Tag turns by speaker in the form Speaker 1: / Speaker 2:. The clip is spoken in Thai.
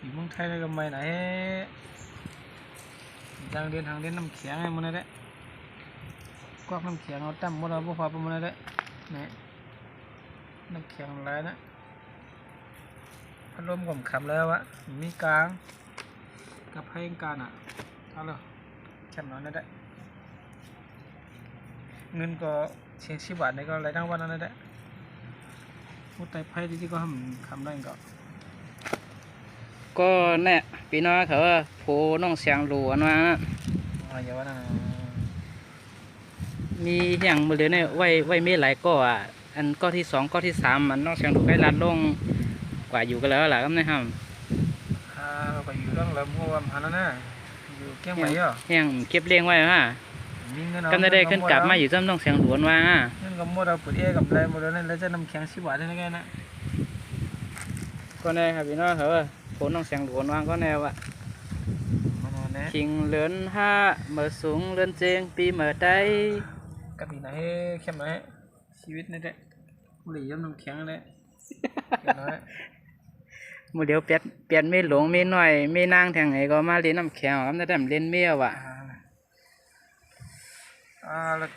Speaker 1: อยู่เมืองไทยเลยก็ไม่ไหนทางเดินทางเดินน้ำแข็งไงมันนั่นแหละกวากน้ำแข็งเอาตั้มหมดเอาพวกฟ้าประมาณนั้นแหละนี่น้ำแข็งหลายนะพัดลมกลมขำแล้วอะมีกลาง กับให้กางอะเอาเลยแค่นอนนั่นแหละเงินก็เชียงสิบาทในก็รายได้วันนั้นแหละพูดไต่ไพ่ที่ก็ทำคำได้ก็
Speaker 2: ก็แน่พี่น้องเขาว่าโพน้องเสียงหลวนว่า
Speaker 1: อ๋ออย่าว่านะ
Speaker 2: มีอย่างมือเหลือเนี่ยไว้ไว้ไม่หลายก็อะอันก้อที่สองก้อที่สามมันน้องเสียงหลวใกล้ลัดลงกว่าอยู่กันแล้วล่ะครับนะครับ
Speaker 1: อ่าเราก็อยู่เรื่องเริ่มหัวมันแล้วนะอยู่เกี้ยงใหม่เหรอ
Speaker 2: ยังเก็บเลี้ยงไว้ฮะ
Speaker 1: มีเงินเอา
Speaker 2: ก็ได้ได้ขึ้นกลับมาอยู่ซ้ำน้องเสียงหลวนว่า
Speaker 1: เงินกับหมดเอาปุ๋ยเอกับอะไรหมดแล้วนั่นแล้วจะน้ำแข็งสิบบาทได้ไงนะ
Speaker 2: ก็แน่ครับพี่น้องเขาว่าโพน้องเสียงหลวนว่าก็แน่ว่า
Speaker 1: มันเอาแน่
Speaker 2: คิงเลือนห้าเมื่อสูงเลือนเจงปีเมื่อใด
Speaker 1: กับอีไหนเข้มไหนชีวิตนี่แหละบุหรี่ย่ำน้ำแข็งเลยเดี๋ยวน้อย
Speaker 2: มือเดียวเปลี่ยนเปลี่ยนไม่หลงไม่น้อยไม่นางแทงไหนก็มาเล่นน้ำแข็งครับแต่เล่นเมียวอะ
Speaker 1: อ่าอ่าแล้ว